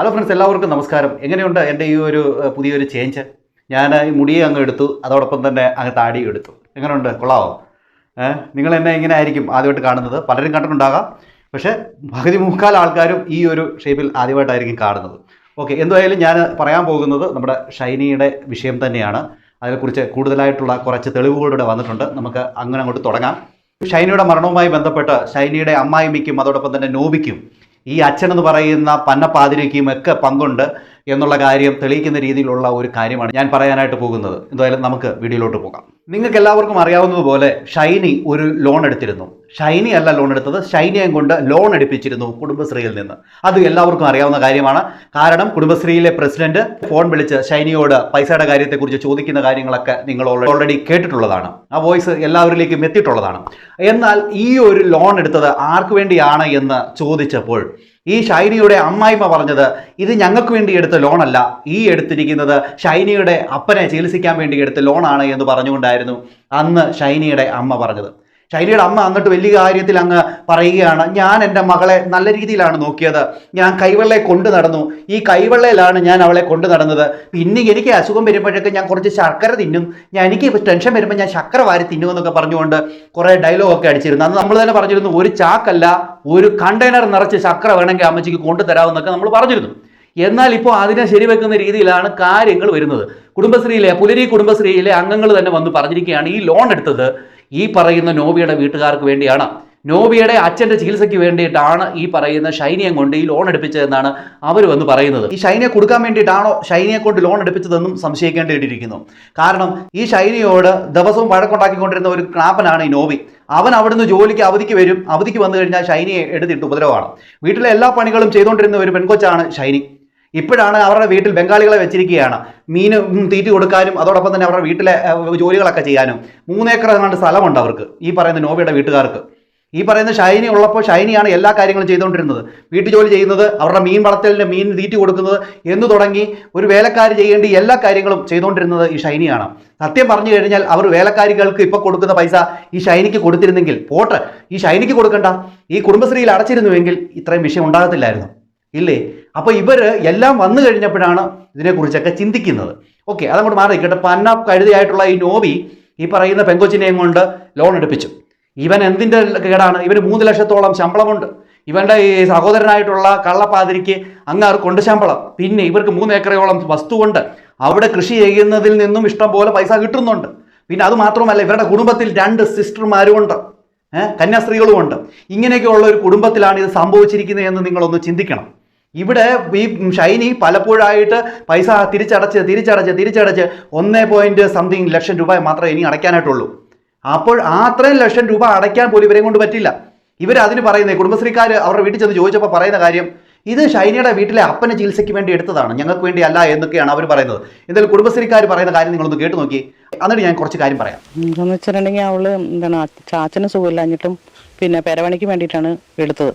Hello friends എല്ലാവർക്കും നമസ്കാരം. എങ്ങനെയുണ്ട് എന്റെ ഈ ഒരു പുതിയൊരു ചേഞ്ച് ഞാൻ ഈ മുടിയെ അങ്ങ് എടുത്തു അതോടൊപ്പം തന്നെ അങ്ങ് താടി എടുത്തു. എങ്ങനെയുണ്ട്? കൊള്ളാവോ? നിങ്ങൾ എന്നെ ഇങ്ങനെ ആയിരിക്കും ആദ്യമായിട്ട് കാണുന്നത്. പലരും കണ്ടിട്ടുണ്ടാകാം. പക്ഷേ പകുതി മുക്കാൽ ആൾക്കാരും ഈ ഒരു ഷേപ്പിൽ ആദ്യമായിട്ടായിരിക്കും കാണുന്നത്. ഓക്കെ എന്തായാലും ഞാൻ പറയാൻ പോകുന്നത് നമ്മുടെ ഷൈനിയുടെ വിഷയം തന്നെയാണ്. അതിനെക്കുറിച്ച് കൂടുതലായിട്ടുള്ള കുറച്ച് തെളിവുകളിലൂടെ വന്നിട്ടുണ്ട്. നമുക്ക് അങ്ങനെ അങ്ങോട്ട് തുടങ്ങാം. ഷൈനിയുടെ മരണവുമായി ബന്ധപ്പെട്ട് ഷൈനിയുടെ അമ്മായിമ്മയ്ക്കും അതോടൊപ്പം തന്നെ നോബിക്കും ഈ അച്ഛനെന്ന് പറയുന്ന പന്നപ്പാതിരിക്കും ഒക്കെ പങ്കുണ്ട്. എന്നുള്ള കാര്യം തെളിയിക്കുന്ന രീതിയിലുള്ള ഒരു കാര്യമാണ് ഞാൻ പറയാനായിട്ട് പോകുന്നത്. എന്തായാലും നമുക്ക് വീഡിയോയിലോട്ട് പോകാം. നിങ്ങൾക്ക് എല്ലാവർക്കും അറിയാവുന്നതുപോലെ ഷൈനി ഒരു ലോൺ എടുത്തിരുന്നു. ഷൈനി അല്ല ലോൺ എടുത്തത്. ഷൈനിയും കൊണ്ട് ലോൺ എടുപ്പിച്ചിരുന്നു കുടുംബശ്രീയിൽ നിന്ന്. അത് എല്ലാവർക്കും അറിയാവുന്ന കാര്യമാണ്. കാരണം കുടുംബശ്രീയിലെ പ്രസിഡന്റ് ഫോൺ വിളിച്ച് ഷൈനിയോട് പൈസയുടെ കാര്യത്തെക്കുറിച്ച് ചോദിക്കുന്ന കാര്യങ്ങളൊക്കെ നിങ്ങൾ ഓൾറെഡി കേട്ടിട്ടുള്ളതാണ്. ആ വോയിസ് എല്ലാവരിലേക്കും എത്തിയിട്ടുള്ളതാണ്. എന്നാൽ ഈ ഒരു ലോൺ എടുത്തത് ആർക്ക് വേണ്ടിയാണ് എന്ന് ചോദിച്ചപ്പോൾ ഈ ഷൈനിയുടെ അമ്മായിമ്മ പറഞ്ഞത് ഇത് ഞങ്ങൾക്ക് വേണ്ടി എടുത്ത ലോണല്ല ഈ എടുത്തിരിക്കുന്നത് ഷൈനിയുടെ അപ്പനെ ചികിത്സിക്കാൻ വേണ്ടി എടുത്ത ലോണാണ് എന്ന് പറഞ്ഞുകൊണ്ടായിരുന്നു അന്ന് ഷൈനിയുടെ അമ്മ പറഞ്ഞത്. ഷൈനിയുടെ അമ്മ എന്നിട്ട് വലിയ കാര്യത്തിൽ അങ്ങ് പറയുകയാണ് ഞാൻ എന്റെ മകളെ നല്ല രീതിയിലാണ് നോക്കിയത്. ഞാൻ കൈവെള്ളയെ കൊണ്ടു നടന്നു. ഈ കൈവെള്ളയിലാണ് ഞാൻ അവളെ കൊണ്ടു നടന്നത്. പിന്നെ എനിക്ക് അസുഖം വരുമ്പോഴൊക്കെ ഞാൻ കുറച്ച് ശർക്കര തിന്നും. ഞാൻ എനിക്ക് ടെൻഷൻ വരുമ്പോൾ ഞാൻ ശർക്കര വാരി തിന്നുമെന്നൊക്കെ പറഞ്ഞുകൊണ്ട് കുറേ ഡയലോഗ് ഒക്കെ അടിച്ചിരുന്നു. അന്ന് നമ്മൾ തന്നെ പറഞ്ഞിരുന്നു ഒരു ചാക്കല്ല ഒരു കണ്ടെയ്നർ നിറച്ച് ശർക്കര വേണമെങ്കിൽ അമ്മച്ചിക്ക് കൊണ്ടുതരാമെന്നൊക്കെ നമ്മൾ പറഞ്ഞിരുന്നു. എന്നാൽ ഇപ്പോൾ അതിനെ ശരിവെക്കുന്ന രീതിയിലാണ് കാര്യങ്ങൾ വരുന്നത്. കുടുംബശ്രീയിലെ പുലരി കുടുംബശ്രീയിലെ അംഗങ്ങൾ തന്നെ വന്ന് പറഞ്ഞിരിക്കുകയാണ് ഈ ലോൺ എടുത്തത് ഈ പറയുന്ന നോബിയുടെ വീട്ടുകാർക്ക് വേണ്ടിയാണ്. നോബിയുടെ അച്ഛന്റെ ചികിത്സയ്ക്ക് വേണ്ടിയിട്ടാണ് ഈ പറയുന്ന ഷൈനിയെ കൊണ്ട് ഈ ലോൺ എടുപ്പിച്ചതെന്നാണ് അവർ വന്ന് പറയുന്നത്. ഈ ഷൈനിയെ കൊടുക്കാൻ വേണ്ടിയിട്ടാണോ ഷൈനിയെ കൊണ്ട് ലോൺ എടുപ്പിച്ചതെന്നും സംശയിക്കേണ്ടിയിട്ടിരിക്കുന്നു കാരണം ഈ ഷൈനിയോട് ദിവസവും വഴക്കുണ്ടാക്കിക്കൊണ്ടിരുന്ന ഒരു ക്ലാപ്പനാണ് ഈ നോബി. അവൻ അവിടുന്ന് ജോലിക്ക് അവധിക്ക് വരും. അവധിക്ക് വന്നു കഴിഞ്ഞാൽ ഷൈനിയെ എടുത്തിട്ട് ഉപദ്രവമാണ്. വീട്ടിലെ എല്ലാ പണികളും ചെയ്തുകൊണ്ടിരുന്ന ഒരു പെൺകൊച്ചാണ് ഷൈനി. ഇപ്പോഴാണ് അവരുടെ വീട്ടിൽ ബംഗാളികളെ വെച്ചിരിക്കുകയാണ്. മീൻ തീറ്റ കൊടുക്കാനും അതോടൊപ്പം തന്നെ അവരുടെ വീട്ടിലെ ജോലികളൊക്കെ ചെയ്യാനും. മൂന്നേക്കർ എങ്ങാണ്ട് സ്ഥലമുണ്ട് അവർക്ക് ഈ പറയുന്ന നോബിയുടെ വീട്ടുകാർക്ക്. ഈ പറയുന്ന ഷൈനി ഉള്ളപ്പോൾ ഷൈനിയാണ് എല്ലാ കാര്യങ്ങളും ചെയ്തുകൊണ്ടിരുന്നത്. വീട്ടു ജോലി ചെയ്യുന്നത് അവരുടെ മീൻ വളർത്തലിന് മീൻ തീറ്റി കൊടുക്കുന്നത് എന്ന് തുടങ്ങി ഒരു വേലക്കാരി ചെയ്യേണ്ട എല്ലാ കാര്യങ്ങളും ചെയ്തുകൊണ്ടിരുന്നത് ഈ ഷൈനിയാണ്. സത്യം പറഞ്ഞു കഴിഞ്ഞാൽ അവർ വേലക്കാരികൾക്ക് ഇപ്പോൾ കൊടുക്കുന്ന പൈസ ഈ ഷൈനിക്ക് കൊടുത്തിരുന്നെങ്കിൽ പോട്ടെ ഈ ഷൈനിക്ക് കൊടുക്കണ്ട. ഈ കുടുംബശ്രീയിൽ അടച്ചിരുന്നുവെങ്കിൽ ഇത്രയും വിഷയം ഉണ്ടാകത്തില്ലായിരുന്നു. ഇല്ലേ? അപ്പോൾ ഇവർ എല്ലാം വന്നു കഴിഞ്ഞപ്പോഴാണ് ഇതിനെക്കുറിച്ചൊക്കെ ചിന്തിക്കുന്നത്. ഓക്കെ അതങ്ങോട്ട് മാറി കേട്ടോ പന്ന കഴുതിയായിട്ടുള്ള ഈ നോബി ഈ പറയുന്ന പെങ്കൊച്ചിനെയും കൊണ്ട് ലോൺ എടുപ്പിച്ചു. ഇവൻ എന്തിന്റെ കേടാണ്? ഇവന് മൂന്ന് ലക്ഷത്തോളം ശമ്പളമുണ്ട്. ഇവന്റെ ഈ സഹോദരനായിട്ടുള്ള കള്ളപ്പാതിരിക്ക് അങ്ങാർ കൊണ്ട് ശമ്പളം. പിന്നെ ഇവർക്ക് മൂന്ന് ഏക്കറയോളം വസ്തുവുണ്ട്. അവിടെ കൃഷി ചെയ്യുന്നതിൽ നിന്നും ഇഷ്ടം പോലെ പൈസ കിട്ടുന്നുണ്ട്. പിന്നെ അത് മാത്രമല്ല ഇവരുടെ കുടുംബത്തിൽ രണ്ട് സിസ്റ്റർമാരും ഉണ്ട് കന്യാസ്ത്രീകളുമുണ്ട്. ഇങ്ങനെയൊക്കെയുള്ള ഒരു കുടുംബത്തിലാണ് ഇത് സംഭവിച്ചിരിക്കുന്നത് എന്ന് നിങ്ങളൊന്ന് ചിന്തിക്കണം. ഇവിടെ ഈ ഷൈനി പലപ്പോഴായിട്ട് പൈസ തിരിച്ചടച്ച് തിരിച്ചടച്ച് തിരിച്ചടച്ച് ഒന്നേ പോയിന്റ് സംതിങ് ലക്ഷം രൂപ മാത്രമേ ഇനി അടയ്ക്കാനായിട്ടുള്ളൂ. അപ്പോൾ ആ അത്രയും ലക്ഷം രൂപ അടയ്ക്കാൻ പോലും ഇവരെ കൊണ്ട് പറ്റില്ല. ഇവർ പറയുന്നത് കുടുംബശ്രീക്കാർ അവരുടെ വീട്ടിൽ ചെന്ന് ചോദിച്ചപ്പോൾ പറയുന്ന കാര്യം ഇത് ഷൈനയുടെ വീട്ടിലെ അപ്പനെ ചികിത്സയ്ക്ക് വേണ്ടി എടുത്തതാണ്. ഞങ്ങൾക്ക് വേണ്ടി അല്ല എന്നൊക്കെയാണ് അവർ പറയുന്നത്. എന്തായാലും കുടുംബശ്രീക്കാർ പറയുന്ന കാര്യം നിങ്ങളൊന്ന് കേട്ട് നോക്കി. എന്നിട്ട് ഞാൻ കുറച്ച് കാര്യം പറയാം. എന്താണെന്ന് വെച്ചിട്ടുണ്ടെങ്കിൽ അവൾ എന്താണ് ചാച്ചന് സുഖമില്ലാഞ്ഞിട്ടും പിന്നെ പെരവണിക്ക് വേണ്ടിയിട്ടാണ് എടുത്തത്.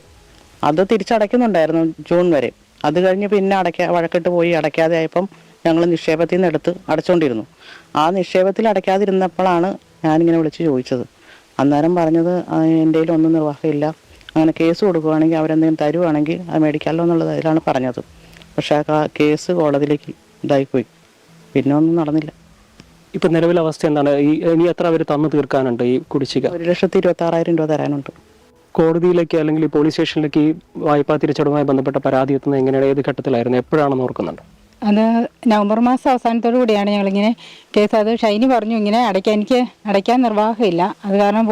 അത് തിരിച്ചടയ്ക്കുന്നുണ്ടായിരുന്നു ജൂൺ വരെ. അത് കഴിഞ്ഞ് പിന്നെ അടയ്ക്കാ വഴക്കിട്ട് പോയി അടയ്ക്കാതെ ആയപ്പം ഞങ്ങൾ നിക്ഷേപത്തിൽ നിന്ന് എടുത്ത് അടച്ചുകൊണ്ടിരുന്നു ആ നിക്ഷേപത്തിൽ അടയ്ക്കാതിരുന്നപ്പോഴാണ് ഞാനിങ്ങനെ വിളിച്ച് ചോദിച്ചത്. അന്നേരം പറഞ്ഞത് "ആ, എന്റെ ഒന്നും നിർവാഹമില്ല. അങ്ങനെ കേസ് കൊടുക്കുകയാണെങ്കിൽ അവരെന്തെങ്കിലും തരുവാണെങ്കിൽ അത് മേടിക്കാമല്ലോ എന്നുള്ളത് അതിലാണ് പറഞ്ഞത്. പക്ഷേ ആ കേസ് കോടതിയിലേക്ക് ഇതായിപ്പോയി. പിന്നെ ഒന്നും നടന്നില്ല. ഇപ്പൊ നിലവിലെ അവസ്ഥ എന്താണ്? ഈ ഇനി എത്ര അവർ തന്നു തീർക്കാനുണ്ട് ഈ കുടിശ്ശിക? ഒരു ലക്ഷത്തി ഇരുപത്തി ആറായിരം രൂപ തരാനുണ്ട്. കോടതിയിലേക്ക് അല്ലെങ്കിൽ പോലീസ് സ്റ്റേഷനിലേക്ക് ഈ വായ്പാ തിരിച്ചടവുമായി ബന്ധപ്പെട്ട പരാതി എത്തുന്നത് എങ്ങനെയാണ്? ഏത് ഘട്ടത്തിലായിരുന്നു? എപ്പോഴാണെന്ന് ഓർക്കുന്നുണ്ട്? അത് നവംബർ മാസം അവസാനത്തോടു കൂടിയാണ് ഞങ്ങളിങ്ങനെ കേസ് അത് ഷൈനി പറഞ്ഞു ഇങ്ങനെ അടയ്ക്കാൻ എനിക്ക് അടയ്ക്കാൻ നിർവാഹമില്ല. അത് കാരണം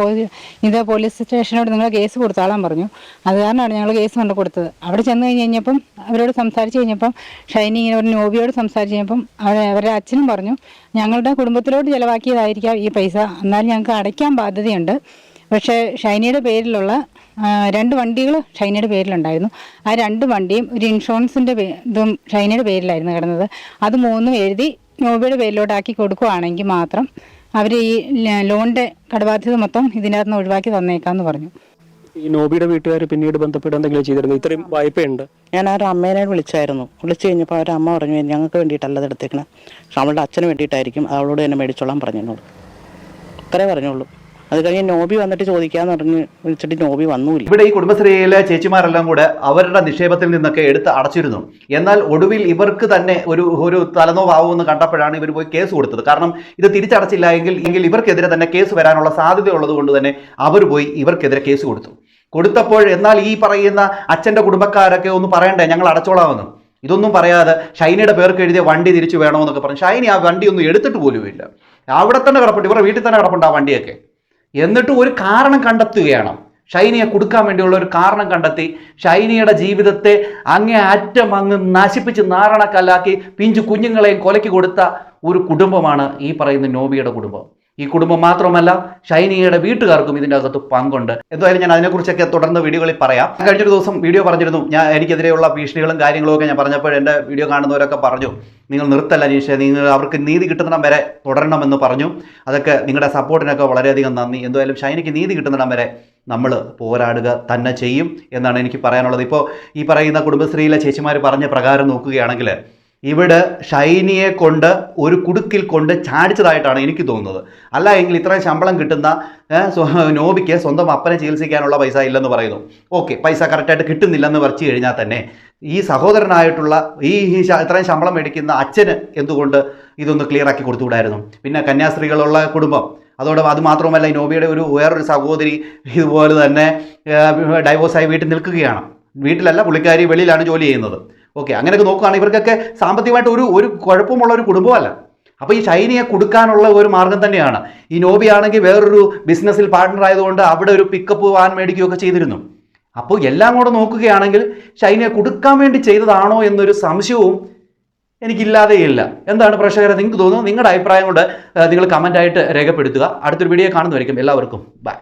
ഇത് പോലീസ് സ്റ്റേഷനോട് നിങ്ങൾ കേസ് കൊടുത്താളാൻ പറഞ്ഞു. അത് കാരണമാണ് ഞങ്ങൾ കേസ് കൊണ്ട് കൊടുത്തത്. അവിടെ ചെന്ന് കഴിഞ്ഞ് കഴിഞ്ഞപ്പം അവരോട് സംസാരിച്ച് കഴിഞ്ഞപ്പം ഷൈനി ഇങ്ങനെ ഒരു നോബിയോട് സംസാരിച്ച് കഴിഞ്ഞപ്പം അവർ അവരുടെ അച്ഛനും പറഞ്ഞു ഞങ്ങളുടെ കുടുംബത്തിലോട്ട് ചിലവാക്കിയതായിരിക്കാം ഈ പൈസ. എന്നാലും ഞങ്ങൾക്ക് അടയ്ക്കാൻ ബാധ്യതയുണ്ട്. പക്ഷേ ഷൈനിയുടെ പേരിലുള്ള രണ്ട് വണ്ടികൾ ഷൈനയുടെ പേരിലുണ്ടായിരുന്നു. ആ രണ്ട് വണ്ടിയും ഒരു ഇൻഷുറൻസിന്റെ ഇതും ഷൈനയുടെ പേരിലായിരുന്നു കിടന്നത്. അത് മൂന്നും എഴുതി നോബിയുടെ പേരിലോട്ടാക്കി കൊടുക്കുവാണെങ്കിൽ മാത്രം അവർ ഈ ലോണിന്റെ കടബാധ്യത മൊത്തം ഇതിനകത്ത് നിന്ന് ഒഴിവാക്കി തന്നേക്കാന്ന് പറഞ്ഞു. ഈ നോബിയുടെ വീട്ടുകാർ പിന്നീട് ബന്ധപ്പെട്ട് എന്തെങ്കിലും ചെയ്തിരുന്നു? ഇത്രയും വായ്പയുണ്ട്. ഞാൻ ആ ഒരു അമ്മേനെ വിളിച്ചായിരുന്നു. വിളിച്ചു കഴിഞ്ഞപ്പോൾ അവരുടെ അമ്മ പറഞ്ഞു ഞങ്ങൾക്ക് വേണ്ടിയിട്ടല്ല ഇത് എടുത്തേക്കണം. പക്ഷെ അവളുടെ അച്ഛന് വേണ്ടിയിട്ടായിരിക്കും. അവളോട് തന്നെ മേടിച്ചോളാൻ പറഞ്ഞു എന്നോട് അത്രേ പറഞ്ഞുള്ളൂ. അത് കഴിഞ്ഞ് നോബി വന്നിട്ട് ചോദിക്കാന്ന് പറഞ്ഞ് വിളിച്ചിട്ട് നോബി വന്നൂല്ല. ഇവിടെ ഈ കുടുംബശ്രീയിലെ ചേച്ചിമാരെല്ലാം കൂടെ അവരുടെ നിക്ഷേപത്തിൽ നിന്നൊക്കെ എടുത്ത് അടച്ചിരുന്നു. എന്നാൽ ഒടുവിൽ ഇവർക്ക് തന്നെ ഒരു ഒരു തലനോവാവുമെന്ന് കണ്ടപ്പോഴാണ് ഇവർ പോയി കേസ് കൊടുത്തത്. കാരണം ഇത് തിരിച്ചടച്ചില്ല എങ്കിൽ എങ്കിൽ ഇവർക്കെതിരെ തന്നെ കേസ് വരാനുള്ള സാധ്യതയുള്ളത് കൊണ്ട് തന്നെ അവർ പോയി ഇവർക്കെതിരെ കേസ് കൊടുത്തു. കൊടുത്തപ്പോൾ എന്നാൽ ഈ പറയുന്ന അച്ഛന്റെ കുടുംബക്കാരൊക്കെ ഒന്ന് പറയണ്ടേ ഞങ്ങൾ അടച്ചോളാമെന്ന്. ഇതൊന്നും പറയാതെ ഷൈനിയുടെ പേർക്ക് എഴുതിയ വണ്ടി തിരിച്ചു വേണമെന്നൊക്കെ പറഞ്ഞു. ഷൈനി ആ വണ്ടി ഒന്നും എടുത്തിട്ട് പോലുമില്ല. അവിടെ തന്നെ കിടപ്പുണ്ട്. ഇവരുടെ വീട്ടിൽ തന്നെ കിടപ്പുണ്ട് ആ വണ്ടിയൊക്കെ. എന്നിട്ട് ഒരു കാരണം കണ്ടെത്തുകയാണ്. ഷൈനിയെ കൊടുക്കാൻ വേണ്ടിയുള്ള ഒരു കാരണം കണ്ടെത്തി. ഷൈനിയുടെ ജീവിതത്തെ അങ്ങേ അറ്റം അങ്ങ് നശിപ്പിച്ച് നാരണക്കല്ലാക്കി പിഞ്ചു കുഞ്ഞുങ്ങളെയും കൊലയ്ക്ക് കൊടുത്ത ഒരു കുടുംബമാണ് ഈ പറയുന്ന നോബിയുടെ കുടുംബം. ഈ കുടുംബം മാത്രമല്ല ഷൈനിയുടെ വീട്ടുകാർക്കും ഇതിന്റെ അകത്ത് പങ്കുണ്ട്. എന്തായാലും ഞാൻ അതിനെക്കുറിച്ചൊക്കെ തുടർന്ന് വീഡിയോകളിൽ പറയാം. കഴിഞ്ഞൊരു ദിവസം വീഡിയോ പറഞ്ഞിരുന്നു. ഞാൻ എനിക്കെതിരെയുള്ള ഭീഷണികളും കാര്യങ്ങളും ഒക്കെ ഞാൻ പറഞ്ഞപ്പോൾ എന്റെ വീഡിയോ കാണുന്നവരൊക്കെ പറഞ്ഞു നിങ്ങൾ നിർത്തല്ല അനീഷ നിങ്ങൾ അവർക്ക് നീതി കിട്ടുന്നിടം വരെ തുടരണമെന്ന് പറഞ്ഞു. അതൊക്കെ നിങ്ങളുടെ സപ്പോർട്ടിനൊക്കെ വളരെയധികം നന്ദി. എന്തായാലും ഷൈനിക്ക് നീതി കിട്ടുന്നിടം വരെ നമ്മൾ പോരാടുക തന്നെ ചെയ്യും എന്നാണ് എനിക്ക് പറയാനുള്ളത്. ഇപ്പോൾ ഈ പറയുന്ന കുടുംബശ്രീയിലെ ചേച്ചിമാർ പറഞ്ഞ പ്രകാരം നോക്കുകയാണെങ്കിൽ ഇവിടെ ഷൈനിയെ കൊണ്ട് ഒരു കുടുക്കിൽ കൊണ്ട് ചാടിച്ചതായിട്ടാണ് എനിക്ക് തോന്നുന്നത്. അല്ല എങ്കിൽ ഇത്രയും ശമ്പളം കിട്ടുന്ന നോബിക്ക് സ്വന്തം അപ്പനെ ചികിത്സിക്കാനുള്ള പൈസ ഇല്ലെന്ന് പറയുന്നു. ഓക്കെ പൈസ കറക്റ്റായിട്ട് കിട്ടുന്നില്ലെന്ന് വരച്ച് കഴിഞ്ഞാൽ തന്നെ ഈ സഹോദരനായിട്ടുള്ള ഈ ഇത്രയും ശമ്പളം മേടിക്കുന്ന അച്ഛന് എന്തുകൊണ്ട് ഇതൊന്ന് ക്ലിയർ ആക്കി കൊടുത്തുകൂടായിരുന്നു പിന്നെ കന്യാസ്ത്രീകളുള്ള കുടുംബം. അതോടെ അത് ഈ നോബിയുടെ ഒരു വേറൊരു സഹോദരി ഇതുപോലെ തന്നെ ഡൈവോഴ്സായി വീട്ടിൽ നിൽക്കുകയാണ്. വീട്ടിലല്ല പുള്ളിക്കാരി വെളിയിലാണ് ജോലി ചെയ്യുന്നത്. ഓക്കെ അങ്ങനെയൊക്കെ നോക്കുകയാണെങ്കിൽ ഇവർക്കൊക്കെ സാമ്പത്തികമായിട്ട് ഒരു ഒരു കുഴപ്പമുള്ള ഒരു കുടുംബമല്ല. അപ്പോൾ ഈ ഷൈനിയെ കൊടുക്കാനുള്ള ഒരു മാർഗം തന്നെയാണ്. ഈ നോബി ആണെങ്കിൽ വേറൊരു ബിസിനസ്സിൽ പാർട്ട്ണർ ആയതുകൊണ്ട് അവിടെ ഒരു പിക്കപ്പ് വാൻ മേടിക്കുകയൊക്കെ ചെയ്തിരുന്നു. അപ്പോൾ എല്ലാം കൂടെ നോക്കുകയാണെങ്കിൽ ഷൈനിയെ കൊടുക്കാൻ വേണ്ടി ചെയ്തതാണോ എന്നൊരു സംശയവും എനിക്കില്ലാതെയില്ല എന്താണ് പ്രേക്ഷകരെ നിങ്ങൾക്ക് തോന്നുന്നത്? നിങ്ങളുടെ അഭിപ്രായം കൊണ്ട് നിങ്ങൾ കമന്റായിട്ട് രേഖപ്പെടുത്തുക. അടുത്തൊരു വീഡിയോ കാണുന്നതായിരിക്കും എല്ലാവർക്കും ബൈ